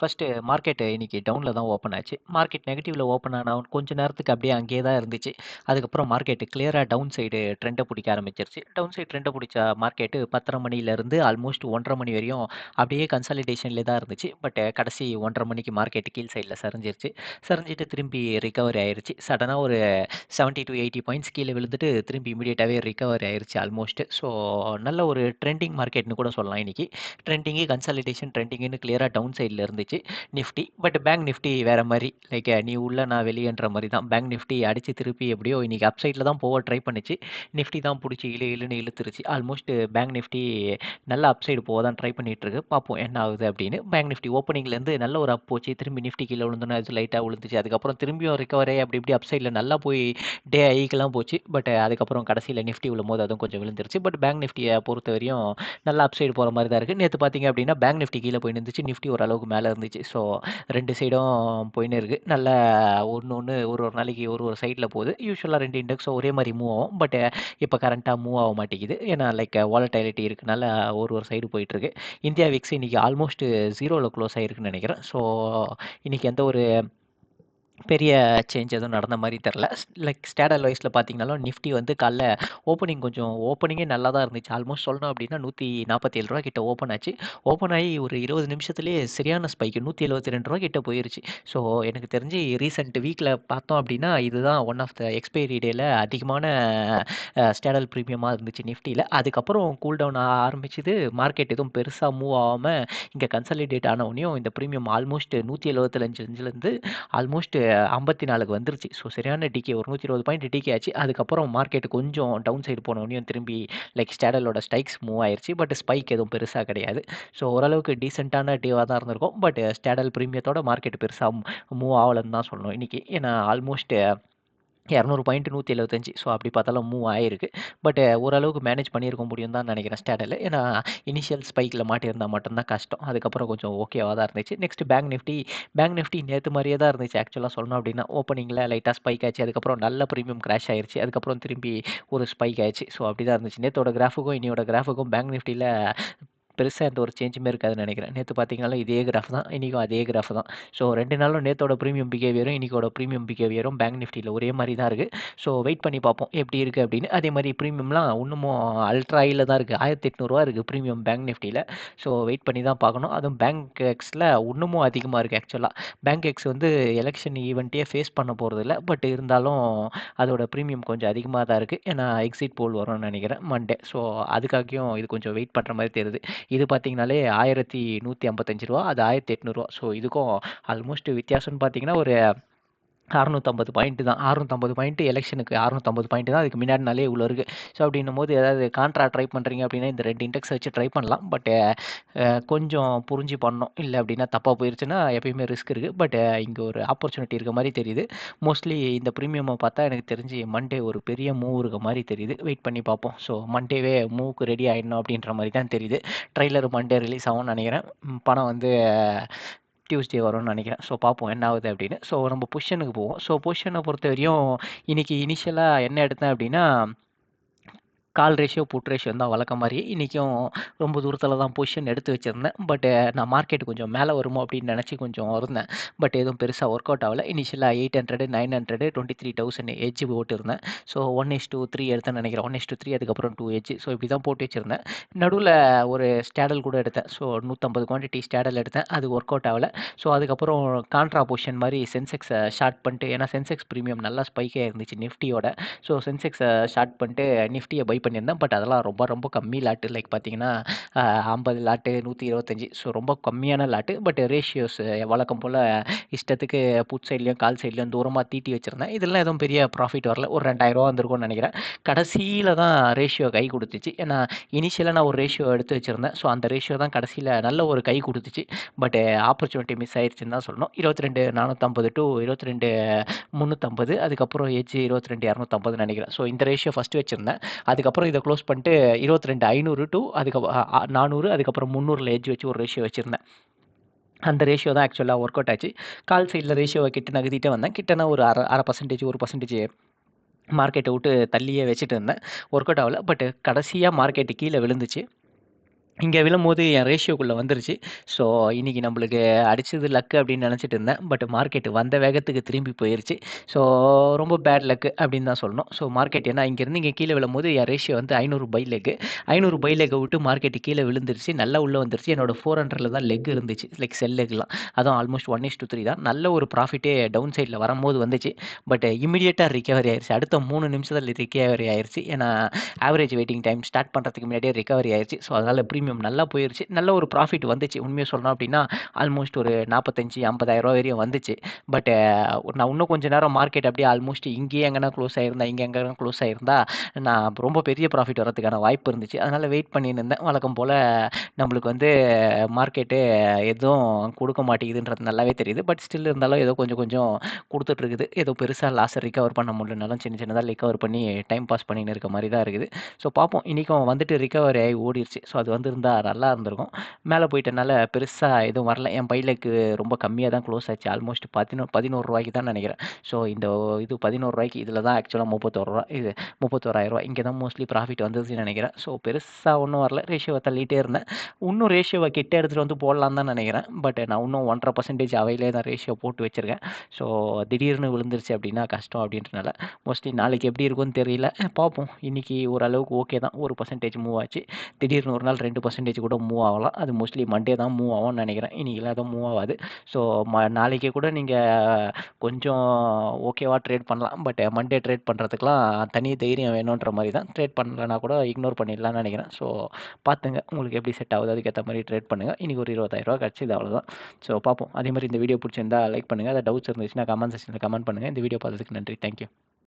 First market இன்னைக்கு டவுனில் தான் ஓப்பன் ஆச்சு. மார்க்கெட் நெகட்டிவில் ஓப்பன் ஆனால் கொஞ்ச நேரத்துக்கு அப்படியே அங்கேயே தான் இருந்துச்சு. அதுக்கப்புறம் மார்க்கெட்டு கிளியராக டவுன் சைடு ட்ரெண்டை பிடிக்க ஆரம்பிச்சிருச்சு. டவுன் சைடு ட்ரெண்டை பிடிச்ச மார்க்கெட்டு பத்தரை மணிலேருந்து ஆல்மோஸ்ட் 1:30 மணி வரையும் அப்படியே கன்சாலிடேஷன்லே தான் இருந்துச்சு. பட் கடைசி 1:30 மணிக்கு மார்க்கெட்டு கீழ் சைடில் சரிஞ்சிருச்சு. சரிஞ்சிட்டு திரும்பி ரிகவரி ஆயிடுச்சு சடனாக ஒரு 70-80 பாயிண்ட்ஸ் கீழே விழுந்துட்டு திரும்பி இமீடியட்டாகவே ரிகவரி ஆயிருச்சு ஆல்மோஸ்ட். ஸோ நல்ல ஒரு ட்ரெண்டிங் மார்க்கெட்னு கூட சொல்லலாம் இன்னைக்கு. ட்ரெண்டிங்கு, கன்சாலிடேஷன், ட்ரெண்டிங்னு கிளியராக டவுன் சைடுல இருந்துச்சு நிஃப்டி. பட் பேங்க் நிஃப்டி வேற மாதிரி லைக் நீ உள்ள நான் வெளியேன்ற மாதிரி தான். பேங்க் நிஃப்டி அடிச்சு திருப்பி எப்படியோ இன்றைக்கி அப் தான் போக ட்ரை பண்ணிச்சு நிஃப்டி தான் பிடிச்சி இழு இழுன்னு இழுத்துருச்சு. ஆல்மோஸ்ட் பேங்க் நிஃப்டி நல்ல அப் சைடு போக தான் ட்ரை பண்ணிட்டு இருக்கு. பார்ப்போம் என்ன ஆகுது அப்படின்னு. பேங்க் நிஃப்டி ஓப்பனிங்லேருந்து நல்ல ஒரு அப் போச்சு. திரும்பி நிஃப்டி கீழே விழுந்தோனே அது லைட்டாக விழுந்துச்சு. அதுக்கப்புறம் திரும்பியும் ரிகவரே அப்படி இப்படி அப் நல்லா போய் டே ஐக்கெல்லாம் போச்சு. பட் அதுக்கப்புறம் கடைசியில் நிஃப்டி விழும்போது அதுவும் கொஞ்சம் விழுந்துருச்சு. பட் பேங்க் நிஃப்டிய பொறுத்தவரையும் நல்லா அப் சைடு மாதிரி தான் இருக்கு. நேற்று பார்த்தீங்க அப்படின்னா பேங்க் நிஃப்டி கீழே போய் நின்னுச்சு. நிஃப்டி ஓரளவுக்கு மேலே இருந்துச்சு. ஸோ ரெண்டு சைடும் போயின்னு இருக்கு. நல்ல ஒன்று ஒன்று ஒரு ஒரு நாளைக்கு ஒரு ஒரு சைடில் போகுது. யூஸ்வலாக ரெண்டு இண்டெக்ஸும் ஒரே மாதிரி மூவ் ஆகும். பட் இப்போ கரண்ட்டாக மூவ் ஆக மாட்டேங்குது. ஏன்னா லைக் வாலடைலிட்டி இருக்கனால ஒரு ஒரு சைடு போயிட்டுருக்கு இந்தியா விக்ஸ் இன்றைக்கி ஆல்மோஸ்ட் ஜீரோவில் க்ளோஸ் ஆகிருக்குன்னு நினைக்கிறேன் ஸோ இன்றைக்கி எந்த ஒரு பெரிய சேஞ்ச் எதுவும் நடந்த மாதிரி தெரில லைக் ஸ்டேடல் வைஸில் பார்த்தீங்கனாலும் நிஃப்டி வந்து காலைல ஓப்பனிங் கொஞ்சம் ஓப்பனிங்கே நல்லா தான் இருந்துச்சு. ஆல்மோஸ்ட் சொல்லணும் அப்படின்னா நூற்றி நாற்பத்தேழு ரூபா கிட்ட ஓப்பன் ஆச்சு. ஓப்பன் ஆகி ஒரு இருபது நிமிஷத்துலேயே சரியான ஸ்பைக்கு நூற்றி எழுபத்தி ரெண்டு ரூபா கிட்ட போயிருச்சு. ஸோ எனக்கு தெரிஞ்சு ரீசெண்ட் வீக்கில் பார்த்தோம் அப்படின்னா இதுதான் ஒன் ஆஃப் த எக்ஸ்பைரி டேயில் அதிகமான ஸ்டேடல் ப்ரீமியமாக இருந்துச்சு நிஃப்டியில் அதுக்கப்புறம் கூல் டவுன் ஆக ஆரம்பிச்சது. மார்க்கெட் எதுவும் பெருசாக மூவ் ஆகாமல் இங்கே கன்சாலிடேட் ஆனவுனயும் இந்த ப்ரீமியம் ஆல்மோஸ்ட் 175லேருந்து ஆல்மோஸ்ட் 54க்கு வந்துருச்சு. ஸோ சரியான டிகே ஒரு 120 பாயிண்ட் டிகே ஆச்சு. அதுக்கப்புறம் மார்க்கெட் கொஞ்சம் டவுன் சைடு போனோடனே திரும்பி லைக் ஸ்டேடலோட ஸ்டைக்ஸ் மூவ் ஆயிடுச்சு பட் ஸ்பைக் எதுவும் பெருசாக கிடையாது. ஸோ ஓரளவுக்கு டீசெண்டான டேவாக தான் இருந்திருக்கும். பட் ஸ்டேடல் ப்ரீமியத்தோட மார்க்கெட் பெருசாக மூவ் ஆகலன்னு தான் சொல்லணும் இன்னைக்கு. ஏன்னா ஆல்மோஸ்ட் 200 பாயிண்ட் 175 ஸோ அப்படி பார்த்தாலும் மூவ் ஆயிருக்கு. பட் ஓரளவுக்கு மேனேஜ் பண்ணியிருக்க முடியும் தான் நினைக்கிறேன் ஸ்டேடல். ஏன்னா இனிஷியல் ஸ்பைக்கில் மாட்டியிருந்தால் மட்டும்தான் கஷ்டம். அதுக்கப்புறம் கொஞ்சம் ஓகேவா தான் இருந்துச்சு. Next bank Nifty bank Nifty நேற்று மாதிரியே தான் இருந்துச்சு ஆக்சுவலாக சொல்லணும் அப்படின்னா. ஓப்பனிங்ல லைட்டாக ஸ்பைக் ஆச்சு. அதுக்கப்புறம் நல்ல ப்ரீமியம் கிராஷ் ஆயிடுச்சு அதுக்கப்புறம் திரும்பி ஒரு ஸ்பைக் ஆயிடுச்சு ஸோ அப்படி தான் இருந்துச்சு. நேற்றோட கிராஃபுக்கும் இன்னையோட கிராஃப்க்கும் பேங்க் நிஃப்டியில் பெருசாக எந்த ஒரு சேஞ்சுமே இருக்காதுன்னு நினைக்கிறேன் நேற்று பார்த்தீங்கன்னா இதே கிராஃப் தான். இன்றைக்கும் அதே கிராஃப் தான். ஸோ ரெண்டு நாளும் நேற்றோட ப்ரீமியம் பிஹேவியரும் இன்னைக்கோட பிரீமியம் பிஹேவியரும் பேங்க் நிஃப்டியில் ஒரே மாதிரி தான் இருக்குது ஸோ வெயிட் பண்ணி பார்ப்போம் எப்படி இருக்குது அப்படின்னு. அதே மாதிரி ப்ரீமியம்லாம் இன்னமும் அல்ட்ராயில் தான் இருக்குது ஆயிரத்தி எட்நூறுவா இருக்குது ப்ரீமியம் பேங்க் நிஃப்டியில் ஸோ வெயிட் பண்ணி தான் பார்க்கணும். அதுவும் பேங்க் எக்ஸில் இன்னமும் அதிகமாக இருக்குது ஆக்சுவலாக பேங்க் எக்ஸ் வந்து எலெக்ஷன் ஈவெண்ட்டே ஃபேஸ் பண்ண போறதில்ல. பட் இருந்தாலும் அதோட ப்ரீமியம் கொஞ்சம் அதிகமாக தான் இருக்குது ஏன்னா எக்ஸிட் போல் வரும்னு நினைக்கிறேன் மண்டே. ஸோ அதுக்காகவும் இது கொஞ்சம் வெயிட் பண்ணுற மாதிரி தெரியுது. இது பார்த்தீங்கனாலே ஆயிரத்தி நூற்றி ஐம்பத்தஞ்சு ரூபா அது ஆயிரத்தி எட்நூறுவா ஸோ இதுக்கும் ஆல்மோஸ்ட் வித்தியாசம்னு பார்த்தீங்கன்னா ஒரு 650 பாயிண்ட் தான். 650 பாயிண்ட் எலெக்ஷனுக்கு அறுநூற்றம்பது பாயிண்ட் தான். அதுக்கு முன்னாடினாலே இவ்வளோ இருக்குது ஸோ அப்படின்னும்போது ஏதாவது கான்ட்ராக்ட் ட்ரை பண்ணுறீங்க அப்படின்னா இந்த ரெண்டு இண்டெக்ஸ் வச்சு ட்ரை பண்ணலாம். பட் கொஞ்சம் புரிஞ்சு பண்ணணும். இல்லை அப்படின்னா தப்பாக போயிருச்சுன்னா எப்பயுமே ரிஸ்க் இருக்குது பட் இங்கே ஒரு ஆப்பர்ச்சுனிட்டி இருக்க மாதிரி தெரியுது. மோஸ்ட்லி இந்த ப்ரீமியமை பார்த்தா எனக்கு தெரிஞ்சு மண்டே ஒரு பெரிய மூவ் இருக்க மாதிரி தெரியுது. வெயிட் பண்ணி பார்ப்போம். ஸோ மண்டேவே மூவுக்கு ரெடி ஆகிடணும் அப்படின்ற மாதிரி தான் தெரியுது. ட்ரெய்லர் மண்டே ரிலீஸ் ஆகும்னு நினைக்கிறேன் பணம் வந்து டியூஸ்டே வரும்னு நினைக்கிறேன் ஸோ பார்ப்போம் என்ன ஆகுது அப்படின்னு. ஸோ நம்ம பொஷனுக்கு போவோம். ஸோ பொஷனை பொறுத்த வரையும் இன்றைக்கி இனிஷியலாக என்ன எடுத்தேன் அப்படின்னா கால் ரேஷியோ, புட் ரேஷியோ தான் வழக்கம் மாதிரி இன்றைக்கும் ரொம்ப தூரத்தில் தான் பொசிஷன் எடுத்து வச்சுருந்தேன் பட் நான் மார்க்கெட் கொஞ்சம் மேலே வருமோ அப்படின்னு நினச்சி கொஞ்சம் இருந்தேன். பட் எதுவும் பெருசாக work out nine hundred 800, 900, 23,000 hedge போட்டிருந்தேன். ஸோ 1:3 எடுத்தேன்னு நெனைக்கிறேன். 1:3 அதுக்கப்புறம் 2 எட்ஜ். ஸோ இப்படி தான் போட்டு வச்சுருந்தேன் நடுவில் ஒரு ஸ்டேடல் கூட எடுத்தேன். ஸோ 150 குவான்டிட்டி ஸ்டேடல் எடுத்தேன். அது ஒர்க் அவுட் ஆகலை ஸோ அதுக்கப்புறம் கான்ட்ரா பொசிஷன் மாதிரி சென்செக்ஸை ஷார்ட் பண்ணிட்டு ஏன்னா சென்செக்ஸ் ப்ரீமியம் நல்லா ஸ்பைக்காக இருந்துச்சு நிஃப்டியோட. ஸோ சென்செக்ஸை ஷார்ட் பண்ணிட்டு நிஃப்டியை பை பண்ணியிருந்தேன். பட் அதெல்லாம் ரொம்ப ரொம்ப கம்மி லாட்டு. லைக் பார்த்தீங்கன்னா ஐம்பது லாட்டு நூற்றி இருபத்தஞ்சி. ஸோ ரொம்ப கம்மியான லாட்டு. பட் ரேஷியோஸ் வழக்கம் போல் இஷ்டத்துக்கு புட் சைட்லேயும் கால் சைட்லேயும் தூரமாக தீட்டி வச்சுருந்தேன். இதெல்லாம் எதுவும் பெரிய ப்ராஃபிட் வரல. ஒரு ரெண்டாயிரரூவா வந்திருக்கும்னு நினைக்கிறேன். கடைசியில் தான் ரேஷியோ கை கொடுத்துச்சு. ஏன்னா இனிஷியலாக நான் ஒரு ரேஷியோ எடுத்து வச்சுருந்தேன். ஸோ அந்த ரேஷியோ தான் கடைசியில் நல்ல ஒரு கை கொடுத்துச்சு. பட் ஆப்பர்ச்சுனிட்டி மிஸ் ஆயிடுச்சுன்னு தான் சொல்லணும். இருபத்ரெண்டு நானூற்றம்பது டு இருபத்ரெண்டு முந்நூற்றம்பது அதுக்கப்புறம் ஏஜ் இருபத்தி ரெண்டு இரநூத்தம்பதுன்னு நினைக்கிறேன். ஸோ இந்த ரேஷியோ ஃபஸ்ட்டு வச்சிருந்தேன். அதுக்கப்புறம் இத க்ளோஸ் பண்ணிட்டு 22,500 டூ அதுக்கு அ அ 400 அதுக்கப்புறம் முந்நூறில் ஏஜ் வச்சு ஒரு ரேஷியோ வச்சுருந்தேன் அந்த ரேஷியோ தான் ஆக்சுவலாக ஒர்க் அவுட் ஆச்சு. கால் சைடில் ரேஷியோவை கிட்ட நகர்த்திட்டே வந்தேன். கிட்டனா ஒரு அரை அரை பர்சன்டேஜ் ஒரு பர்சன்டேஜ் மார்க்கெட்டை விட்டு தள்ளியே வச்சுட்டு இருந்தேன். ஒர்க் அவுட் ஆகல பட் கடைசியாக மார்க்கெட்டு கீழே விழுந்துச்சு. இங்கே விழும்போது என் ரேஷியோக்குள்ளே வந்துருச்சு. ஸோ இன்றைக்கி நம்மளுக்கு அடித்தது லக்கு அப்படின்னு நினச்சிட்டு இருந்தேன். பட் மார்க்கெட் வந்த வேகத்துக்கு திரும்பி போயிருச்சு. ஸோ ரொம்ப பேட் லக்கு அப்படின்னு தான் சொல்லணும். ஸோ மார்க்கெட் ஏன்னா இங்கேருந்து இங்கே கீழே விழும்போது என் ரேஷியோ வந்து ஐநூறு பை லெக்கு ஐநூறு பை லெக்கை விட்டு மார்க்கெட்டு கீழே விழுந்துருச்சு. நல்லா உள்ளே வந்துருச்சு. என்னோட ஃபோர் ஹண்ட்ரடில் தான் லெக் இருந்துச்சு. லைக் செல் லெக்லாம் அதுவும் almost one is to three தான். நல்ல ஒரு ப்ராஃபிட்டே டவுன் சைடில் வரும்போது வந்துச்சு. பட் இமீடியட்டாக ரிகவரி ஆயிருச்சு. அடுத்த மூணு நிமிஷத்தில் ரிகவரி ஆயிருச்சு. ஏன்னா ஆவரேஜ் வெயிட்டிங் டைம் ஸ்டார்ட் பண்ணுறதுக்கு முன்னாடியே ரிகவரி ஆயிருச்சு. ஸோ அதனால் ப்ரீமியம் நல்லா போயிருச்சு. நல்ல ஒரு ப்ராஃபிட் வந்துச்சு. உண்மையாக சொல்லணும் அப்படின்னா ஆல்மோஸ்ட் ஒரு நாற்பத்தஞ்சு ஐம்பதாயிரரூவா வரையும் வந்துச்சு. பட் நான் இன்னும் கொஞ்ச நேரம் மார்க்கெட் அப்படியே ஆல்மோஸ்ட் இங்கேயே எங்கன்னா க்ளோஸ் ஆயிருந்தா இங்கே எங்கன்னா க்ளோஸ் ஆயிருந்தா நான் ரொம்ப பெரிய ப்ராஃபிட் வரதுக்கான வாய்ப்பு இருந்துச்சு. அதனால் வெயிட் பண்ணின்னு இருந்தேன். வழக்கம் போல் நம்மளுக்கு வந்து மார்க்கெட்டு எதுவும் கொடுக்க மாட்டேங்குதுன்றது நல்லாவே தெரியுது. பட் ஸ்டில் இருந்தாலும் ஏதோ கொஞ்சம் கொஞ்சம் கொடுத்துட்ருக்குது ஏதோ பெருசாக லாஸை ரிகவர் பண்ண முடியலனாலும் சின்ன சின்னதாக ரிகவர் பண்ணி டைம் பாஸ் பண்ணின்னு இருக்க மாதிரி தான் இருக்குது. ஸோ பார்ப்போம். இன்றைக்கும் வந்துட்டு ரிகவரி ஆகி ஓடிடுச்சு ஸோ அது வந்து இருந்தால் நல்லா இருந்திருக்கும். மேலே போயிட்டனால பெருசாக எதுவும் வரல. என் பையிலுக்கு ரொம்ப கம்மியாக தான் க்ளோஸ் ஆச்சு. ஆல்மோஸ்ட் பதினோரு பதினோரு ரூபாய்க்கு தான் நினைக்கிறேன். ஸோ இந்த இது பதினோரு ரூபாய்க்கு இதில் தான் ஆக்சுவலாக முப்பத்தோரு ரூபா இது முப்பத்தோராயிரரூவா இங்கே தான் மோஸ்ட்லி ப்ராஃபிட் வந்ததுன்னு நினைக்கிறேன். ஸோ பெருசாக ஒன்றும் வரல. ரேஷியோவை தள்ளிகிட்டே இருந்தேன். இன்னும் ரேஷியோவை கிட்ட எடுத்துகிட்டு வந்து போடலாம் தான் நினைக்கிறேன். பட் நான் இன்னும் ஒன்றரை பர்சன்டேஜ் அவையிலே தான் ரேஷியோ போட்டு வச்சுருக்கேன். ஸோ திடீர்னு விழுந்துருச்சு அப்படின்னா கஷ்டம் அப்படின்றனால மோஸ்ட்லி நாளைக்கு எப்படி இருக்கும்னு தெரியல. பார்ப்போம். இன்றைக்கி ஓரளவுக்கு ஓகே தான். ஒரு பர்சன்டேஜ் மூவ் ஆச்சு. திடீர்னு ஒரு நாள் ரெண்டு பர்சன்டேஜ் கூட மூவ் ஆகலாம். அது மோஸ்ட்லி மண்டே தான் மூவ் ஆகும்னு நினைக்கிறேன். இன்றைக்கெல்லாம் எதுவும் மூவ் ஆகாது. ஸோ ம நாளைக்கே கூட நீங்கள் கொஞ்சம் ஓகேவா ட்ரேட் பண்ணலாம். பட் மண்டே ட்ரேட் பண்ணுறதுக்குலாம் தனி தைரியம் வேணுன்ற மாதிரி தான். ட்ரேட் பண்ணலன்னா கூட இக்னோர் பண்ணிடலாம்னு நினைக்கிறேன். ஸோ பார்த்துங்க. உங்களுக்கு எப்படி செட் ஆகுது? அதுக்கேற்ற மாதிரி ட்ரேட் பண்ணுங்கள் இன்றைக்கி ஒரு இருபதாயிரரூவா கிடச்சிது அவ்வளோதான் ஸோ பார்ப்போம். அதே மாதிரி இந்த வீடியோ பிடிச்சிருந்தா லைக் பண்ணுங்கள் அதை டவுட்ஸ் இருந்துச்சுன்னா கமெண்ட் செக்ஷனில் கமெண்ட் பண்ணுங்கள் இந்த வீடியோ பார்த்ததுக்கு நன்றி. தேங்க்யூ